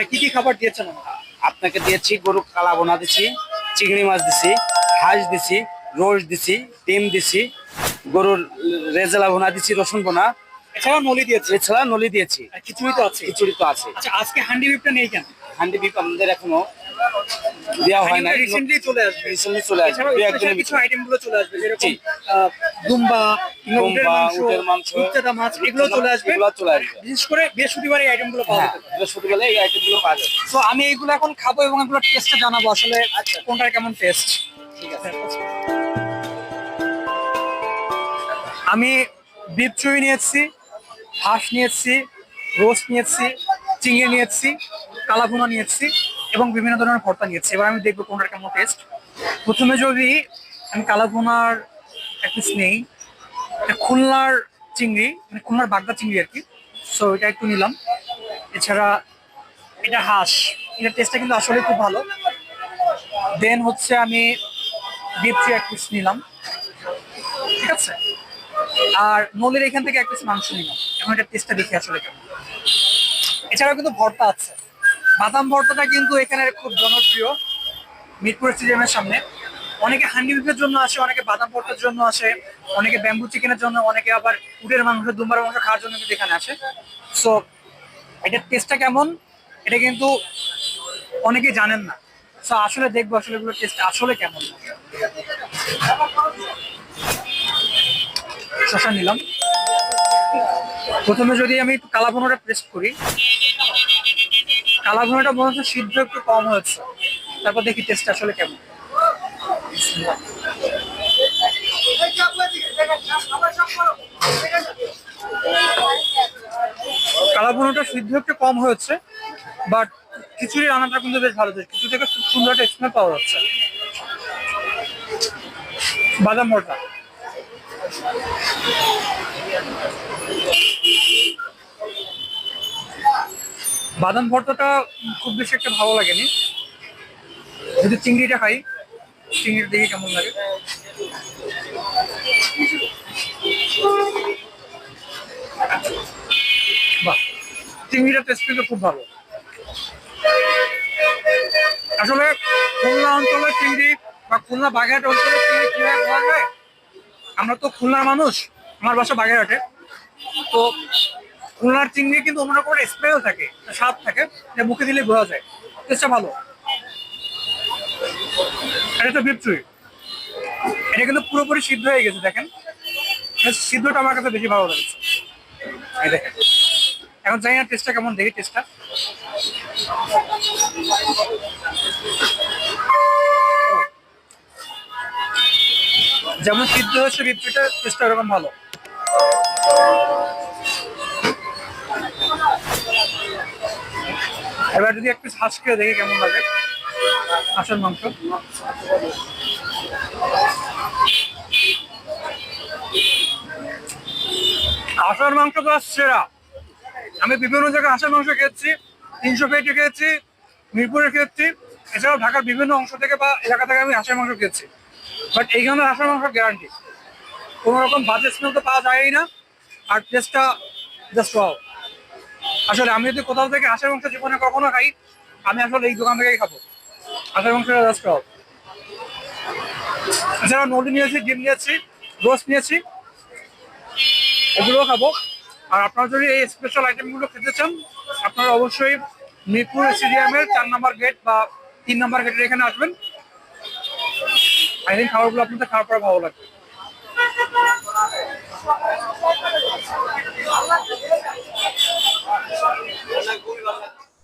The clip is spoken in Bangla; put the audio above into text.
ভাই কি কি খাবার দিয়েছেন আপনাকে দিয়েছি গরু কালা বোনা দিছি চিংড়ি মাছ দিছি হাঁস দিছি রোজ দিছি ডিম দিছি গরুর রেজালা বোনা দিছি রসুন বোনা। এছাড়া নলি দিয়েছি এছাড়া নলি দিয়েছি। খিচুড়ি তো আছে। খিচুড়ি তো আছে। আচ্ছা আজকে হান্ডি বিপটা নেই কেন? হান্ডি বিপ আমাদের এখনও দেওয়া হয় না। রিসেন্টলি চলে আসবে। রিসেন্টলি চলে আসবে। দু একদিনের কিছু আইটেমগুলো চলে আসবে যেরকম। দুম্বা দুম্বা, মাংস উটের মাংস, রূপচাঁদা মাছ এগুলো চলে আসবে। এগুলো চলে আসবে। বিশেষ করে বৃহস্পতিবার এই আইটেমগুলো পাওয়া হ্যাঁ যেতে পারে বৃহস্পতিবেলা এই আইটেমগুলো পাওয়া যাবে। তো আমি এগুলো এখন খাব এবং এগুলো টেস্টটা জানাব আসলে কোনটার কেমন টেস্ট ঠিক আছে। আমি বিপ চুই নিয়েছি হাঁস নিয়েছি রোস্ট নিয়েছি চিংড়ি নিয়েছি কালাভুনা নিয়েছি। এবং বিভিন্ন ধরনের ভর্তা নিয়েছি। এবার আমি দেখব কোনটার কেমন টেস্ট প্রথমে যদি আমি কালাভুনার এক পিস নেই খুলনার চিংড়ি মানে খুলনার বাগদা চিংড়ি আর কি। সো এটা একটু নিলাম। এছাড়া এটা হাঁস। এটা টেস্টটা কিন্তু আসলে খুব ভালো। দেন হচ্ছে আমি বিপ চুই এক পিস নিলাম। ঠিক আছে? আর নলের এখান থেকে এক পিস মাংস নিলাম। এখন এটা টেস্টটা দেখি আসলে কেমন। এছাড়াও কিন্তু ভর্তা আছে। বাদাম ভর্তাটা কিন্তু এখানে খুব জনপ্রিয় মিরপুর স্টেডিয়ামের সামনে। অনেকে হান্ডি বিফের জন্য আসে, অনেকে বাদাম ভর্তার জন্য আসে, অনেকে ব্যাম্বু চিকেনের জন্য, অনেকে আবার উটের মাংস, দুম্বার মাংস খাওয়ার জন্য কিন্তু এখানে আসে। সো এটার টেস্টটা কেমন? এটা কিন্তু অনেকেই জানেন না। সো আসলে দেখব আসলে এগুলোর টেস্ট আসলে কেমন। শশা নিলাম। প্রথমে যদি আমি কালাভুনাটা পেস্ট করি কালাভুনাটা মনে হচ্ছে সিদ্ধ একটু কম হয়েছে তারপর দেখি টেস্ট আসলে কেমন। কালাভুনাটা সিদ্ধ একটু কম হয়েছে বাট খিচুড়ি রান্নাটা কিন্তু বেশ ভালো হয়েছে খিচুড়ি থেকে খুব সুন্দর একটা স্মেল পাওয়া যাচ্ছে। বাদাম ভর্তা। বাদাম ভর্তাটা খুব বেশি একটা ভালো লাগেনি। যদি চিংড়িটা খাই চিংড়িটা দেখি কেমন লাগে? বাহ চিংড়িটা টেস্ট কিন্তু খুব ভালো। আসলে খুলনা অঞ্চলের চিংড়ি বা খুলনা বাগেরহাট অঞ্চলের চিংড়ি কীভাবে পাওয়া যায়? আমরা তো খুলনার মানুষ, আমার বাসা বাগেরহাটে। তো খুলনার চিংড়ি কিন্তু অন্যরকম স্মেল থাকে, স্বাদ থাকে, যে মুখে দিলে বোঝা যায়। টেস্টটা ভালো। এটা তো বিপচুই এটা কিন্তু পুরোপুরি সিদ্ধ হয়ে গেছে, দেখেন। সিদ্ধটা আমার কাছে বেশি ভালো লাগছে। দেখেন। এখন জানি না টেস্টটা কেমন, দেখি টেস্টটা যেমন সিদ্ধ হচ্ছে বিপচুইটা টেস্টটা এরকম ভালো। এবার যদি একটু শ্বাস খেয়ে দেখি কেমন লাগে। হাঁসের মাংস। হাঁসের মাংস তো সেরা। আমি বিভিন্ন জায়গায় হাঁসের মাংস খেয়েছি, তিনশো পেটে খেয়েছি, মিরপুরে খেয়েছি। এছাড়াও ঢাকার বিভিন্ন অংশ থেকে বা এলাকা থেকে আমি হাঁসের মাংস খেয়েছি। বাট এইখানে হাঁসের মাংস গ্যারান্টি কোনো রকম বাজে স্মেল তো পাওয়া যায়ই না। আর টেস্টটা জাস্ট ওয়াও আসলে আমি যদি কোথাও থেকে হাঁসের মাংস জীবনে কখনো খাই, আমি আসলে এই দোকান থেকেই খাব। জাস্ট ওয়াও এছাড়া নলি নিয়েছি, ডিম নিয়েছি, রোস্ট নিয়েছি এগুলো খাব। আর আপনারা যদি এই স্পেশাল আইটেমগুলো খেতে চান, আপনারা অবশ্যই মিরপুর স্টেডিয়ামের চার নম্বর গেট বা তিন নম্বর গেটের এখানে আসবেন। আই থিঙ্ক খাবারগুলো আপনাদের খাওয়ার পরে ভালো লাগবে।